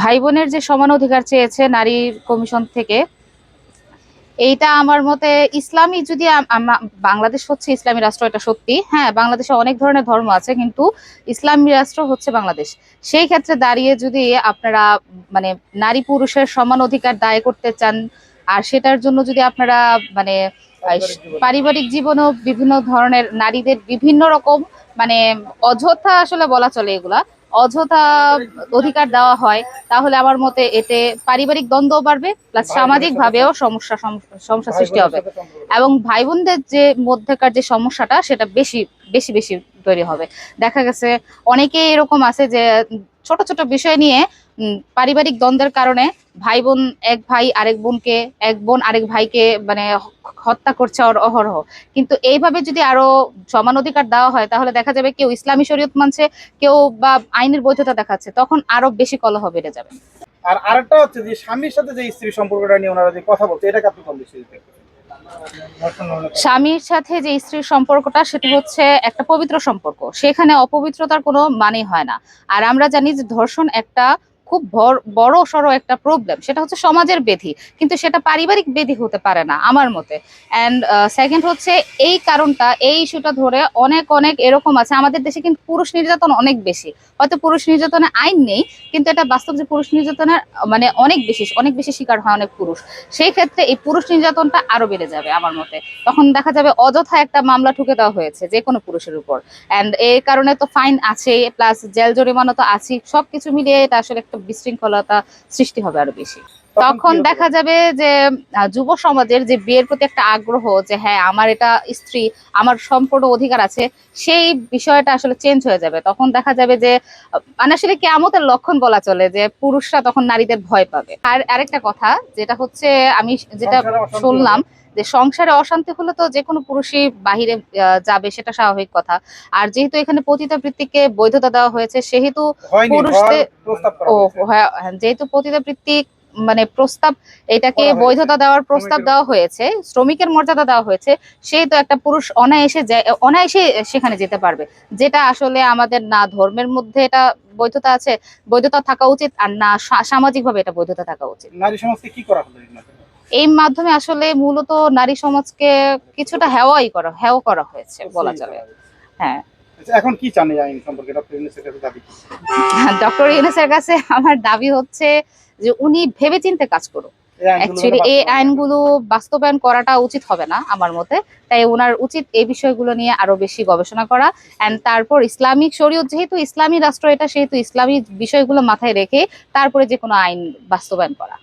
ভাই বোনের যে সমান অধিকার চেয়েছে নারী কমিশন থেকে, এইটা আমার মতে ইসলামী যদি বাংলাদেশ হচ্ছে ইসলামী রাষ্ট্র, এটা সত্যি। হ্যাঁ বাংলাদেশে অনেক ধরনের ধর্ম আছে, কিন্তু ইসলামী রাষ্ট্র হচ্ছে বাংলাদেশ। সেই ক্ষেত্রে দাঁড়িয়ে যদি আপনারা মানে নারী পুরুষের সমান অধিকার দায় করতে চান, আর সেটার জন্য যদি আপনারা মানে পারিবারিক জীবনেও বিভিন্ন ধরনের নারীদের বিভিন্ন রকম মানে অযথা আসলে বলা চলে এগুলা অযথা অধিকার দেওয়া হয় তাহলে আমার মতে এতে পারিবারিক দ্বন্দ্ব বাড়বে প্লাস সামাজিকভাবেও সমস্যা সম- সমস্যা সৃষ্টি হবে। এবং ভাই বোনদের যে মধ্যেকার যে সমস্যাটা সেটা বেশি বেশি বেশি তৈরি হবে। দেখা গেছে অনেকে এরকম আছে যে ছোট ছোট বিষয় নিয়ে পারিবারিক দ্বন্দ্বের কারণে ভাই বোন এক ভাই আরেক বোনকে এক বোন আরেক ভাইকে মানে হত্যা করছে অহরহ। কিন্তু এইভাবে যদি আরও সমান অধিকার দেওয়া হয় তাহলে দেখা যাবে কেউ ইসলামী শরীয়ত মানছে কেউ বা আইনের বৈধতা দেখাচ্ছে তখন আরও বেশি কলহ বেড়ে যাবে। আর আরেকটা হচ্ছে যে স্বামীর সাথে যে স্ত্রী সম্পর্কটা নিয়ে ওনারা যে কথা বলছে এটাকে আপনি কোন দৃষ্টিতে স্বামীর সাথে যে স্ত্রীর সম্পর্কটা সেটা হচ্ছে একটা পবিত্র সম্পর্ক। সেখানে অপবিত্রতার কোনো মানে হয় না। আর আমরা জানি যে ধর্ষণ একটা খুব বড়- সড়ো একটা প্রবলেম সেটা হচ্ছে সমাজের বেধি, কিন্তু সেটা পারিবারিক বেধি হতে পারে না, আমার মতে। অ্যান্ড সেকেন্ড হচ্ছে এই কারণটা, এই ইস্যুটা ধরে অনেক অনেক এরকম আছে, আমাদের দেশে কিন্তু পুরুষ নির্যাতন অনেক বেশি। হয়তো পুরুষ নির্যাতনের আইন নেই, কিন্তু এটা বাস্তব যে পুরুষ নির্যাতনের মানে অনেক বেশি অনেক বেশি শিকার হয় অনেক পুরুষ। সেই ক্ষেত্রে এই পুরুষ নির্যাতনটা আরও বেড়ে যাবে, আমার মতে। তখন দেখা যাবে অযথা একটা মামলা ঠুকে দেওয়া হয়েছে, যে কোনো পুরুষের উপর। অ্যান্ড এর কারণে তো ফাইন আছে প্লাস জেল জরিমানা তো আছে সবকিছু মিলিয়ে এটা আসলে একটা বিশৃঙ্খলতা সৃষ্টি হবে আরও বেশি। তখন দেখা যাবে যে যুব সমাজের যে বিয়ের প্রতি একটা আগ্রহ যে হ্যাঁ আমার এটা স্ত্রী আমার সম্পূর্ণ অধিকার আছে সেই বিষয়টা আসলে চেঞ্জ হয়ে যাবে। তখন দেখা যাবে যে মানে আসলে কেমতের লক্ষণ বলা চলে যে পুরুষরা তখন নারীদের ভয় পাবে। আর আরেকটা কথা যেটা হচ্ছে আমি যেটা শুনলাম যে সংসারে অশান্তি হলে তো যে কোনো পুরুষই বাহিরে যাবে সেটা স্বাভাবিক কথা। আর যেহেতু এখানে পতিতাবৃত্তিকে বৈধতা দেওয়া হয়েছে সেহেতু পুরুষদের- ও হ্যাঁ হ্যাঁ, যেহেতু পতিতাবৃত্তি মানে প্রস্তাব এটাকে বৈধতা দেওয়ার প্রস্তাব দেওয়া হয়েছে শ্রমিকের মর্যাদা দেওয়া হয়েছে সেই তো একটা পুরুষ অনায়াসে অনায়াসে সেখানে যেতে পারবে। যেটা আসলে আমাদের না ধর্মের মধ্যে এটা বৈধতা আছে বৈধতা থাকা উচিত আর না সামাজিকভাবে এটা বৈধতা থাকা উচিত। নারী সমাজকে কি করা হলো? এই মাধ্যমে আসলে মূলত নারী সমাজকে কিছুটা হেওয়াই করা হেও করা হয়েছে বলা চলে হ্যাঁ। আচ্ছা, এখন কি চান এই আইন সম্পর্কে? ডক্টর ইউনুসের কাছে দাবি ডক্টর ইউনুসের কাছে আমার দাবি হচ্ছে যে উনি ভেবেচিন্তে কাজ করুন অ্যাকচুয়ালি এই বাস্তবায়ন। আইনগুলো বাস্তবায়ন করাটা উচিত হবে না আমার মতে। তাই ওনার উচিত এই বিষয়গুলো নিয়ে আরও বেশি গবেষণা করা। এন্ড তারপর ইসলামিক শরীয়ত যেহেতু ইসলামী রাষ্ট্র এটা সেহেতু ইসলামী বিষয়গুলো মাথায় রেখে তারপরে যে কোনো আইন বাস্তবায়ন করা।